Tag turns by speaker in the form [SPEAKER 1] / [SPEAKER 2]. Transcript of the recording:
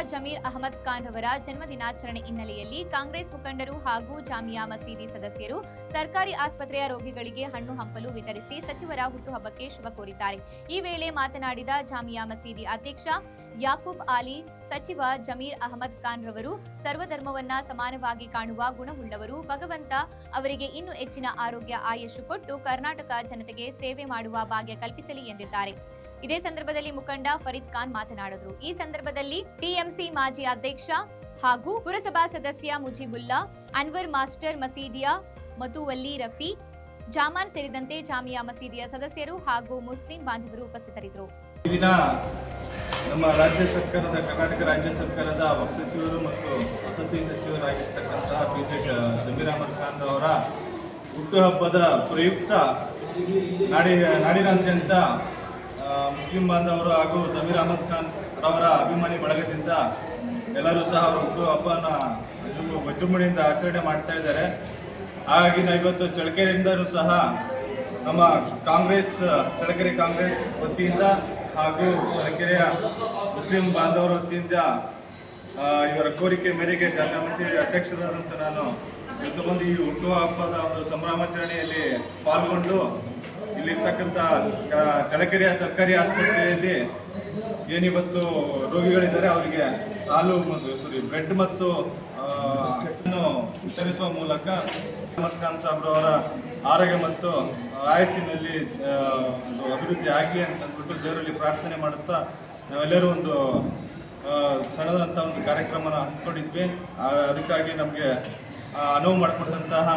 [SPEAKER 1] ಅವರ ಜನ್ಮದಿನಾಚರಣೆ ಹಿನ್ನೆಲೆಯಲ್ಲಿ ಕಾಂಗ್ರೆಸ್ ಮುಖಂಡರು ಹಾಗೂ ಜಾಮಿಯಾ ಮಸೀದಿ ಸದಸ್ಯರು ಸರ್ಕಾರಿ ಆಸ್ಪತ್ರೆಯ ರೋಗಿಗಳಿಗೆ ಹಣ್ಣು ಹಂಪಲು ವಿತರಿಸಿ ಸಚಿವರ ಹುಟ್ಟುಹಬ್ಬಕ್ಕೆ ಶುಭ ಕೋರಿದ್ದಾರೆ. ಈ ವೇಳೆ ಮಾತನಾಡಿದ ಜಾಮಿಯಾ ಮಸೀದಿ ಅಧ್ಯಕ್ಷ ಯಾಕೂಬ್ ಆಲಿ, ಸಚಿವ ಜಮೀರ್ ಅಹಮದ್ ಖಾನ್ ರವರು, ಸರ್ವಧರ್ಮವನ್ನ ಸಮಾನವಾಗಿ ಕಾಣುವ ಗುಣವುಳ್ಳವರು, ಭಗವಂತ ಅವರಿಗೆ ಇನ್ನೂ ಹೆಚ್ಚಿನ ಆರೋಗ್ಯ ಆಯಸ್ಸು ಕೊಟ್ಟು ಕರ್ನಾಟಕ ಜನತೆಗೆ ಸೇವೆ ಮಾಡುವ ಭಾಗ್ಯ ಕಲ್ಪಿಸಲಿ ಎಂದಿದ್ದಾರೆ. ಇದೇ ಸಂದರ್ಭದಲ್ಲಿ ಮುಖಂಡ ಫರೀದ್ ಖಾನ್ ಮಾತನಾಡಿದರು. ಈ ಸಂದರ್ಭದಲ್ಲಿ ಟಿಎಂಸಿ ಮಾಜಿ ಅಧ್ಯಕ್ಷ ಹಾಗೂ ಪುರಸಭಾ ಸದಸ್ಯ ಮುಜೀಬುಲ್ಲಾ, ಅನ್ವರ್ ಮಾಸ್ಟರ್ ಮಸೀದಿಯ ಮತುವಲ್ಲಿ ರಫಿ, ಜಾಮಾನ್ ಸೇರಿದಂತೆ ಜಾಮಿಯಾ ಮಸೀದಿಯ ಸದಸ್ಯರು ಹಾಗೂ ಮುಸ್ಲಿಂ ಬಾಂಧವರು ಉಪಸ್ಥಿತರಿದ್ದರು.
[SPEAKER 2] ನಮ್ಮ ರಾಜ್ಯ ಸರ್ಕಾರದ, ಕರ್ನಾಟಕ ರಾಜ್ಯ ಸರ್ಕಾರದ ವಕ್ಫ್ ಸಚಿವರು ಮತ್ತು ವಸತಿ ಸಚಿವರಾಗಿರ್ತಕ್ಕಂತಹ ಪಿ ಜೆ ಜಮೀರ್ ಅಹಮದ್ ಖಾನ್ ಅವರ ಹುಟ್ಟುಹಬ್ಬದ ಪ್ರಯುಕ್ತ ನಾಡಿ, ನಾಡಿನಾದ್ಯಂತ ಮುಸ್ಲಿಂ ಬಾಂಧವರು ಹಾಗೂ ಸಮೀರ್ ಅಹಮದ್ ಖಾನ್ ರವರ ಅಭಿಮಾನಿ ಬಳಗದಿಂದ ಎಲ್ಲರೂ ಸಹ ಅವರು ಹುಟ್ಟು ಹಬ್ಬನ ವಿಜೃಂಭಣೆಯಿಂದ ಆಚರಣೆ ಮಾಡ್ತಾ ಇದ್ದಾರೆ. ಹಾಗಾಗಿ ನಾವು ಇವತ್ತು ಚಳಕೆರೆಯಿಂದಲೂ ಸಹ ನಮ್ಮ ಕಾಂಗ್ರೆಸ್ ಚಳಕೆರೆ ಕಾಂಗ್ರೆಸ್ ವತಿಯಿಂದ ಹಾಗೂ ಚಳಕೆರೆಯ ಮುಸ್ಲಿಂ ಬಾಂಧವರ ವತಿಯಿಂದ ಇವರ ಕೋರಿಕೆ ಮೇರೆಗೆ ಅಧ್ಯಕ್ಷರಾದಂತ ಅಧ್ಯಕ್ಷರಾದಂಥ ನಾನು ಇವತ್ತು ಬಂದು ಈ ಹುಟ್ಟುಹಬ್ಬದ ಒಂದು ಸಂಭ್ರಮಾಚರಣೆಯಲ್ಲಿ ಪಾಲ್ಗೊಂಡು ಇಲ್ಲಿರ್ತಕ್ಕಂಥ ಚಳಕೆರೆಯ ಸರ್ಕಾರಿ ಆಸ್ಪತ್ರೆಯಲ್ಲಿ ಏನಿವತ್ತು ರೋಗಿಗಳಿದ್ದಾರೆ, ಅವರಿಗೆ ಹಾಲು ಸಾರಿ ಬ್ರೆಡ್ ಮತ್ತು ವಿತರಿಸುವ ಮೂಲಕ ಅಹಮದ್ ಸಾಬ್ರವರ ಆರೋಗ್ಯ ಮತ್ತು ಆಯಸ್ಸಿನಲ್ಲಿ ಅಭಿವೃದ್ಧಿ ಆಗಲಿ ಅಂತ ಅಂದ್ಬಿಟ್ಟು ದೇವರಲ್ಲಿ ಪ್ರಾರ್ಥನೆ ಮಾಡುತ್ತಾ ನಾವೆಲ್ಲರೂ ಒಂದು ಸಣ್ಣದಂಥ ಒಂದು ಕಾರ್ಯಕ್ರಮನ ಹಮ್ಮಿಕೊಂಡಿದ್ವಿ ಅದಕ್ಕಾಗಿ ನಮಗೆ ಅನುವು ಮಾಡಿಕೊಟ್ಟಂತಹ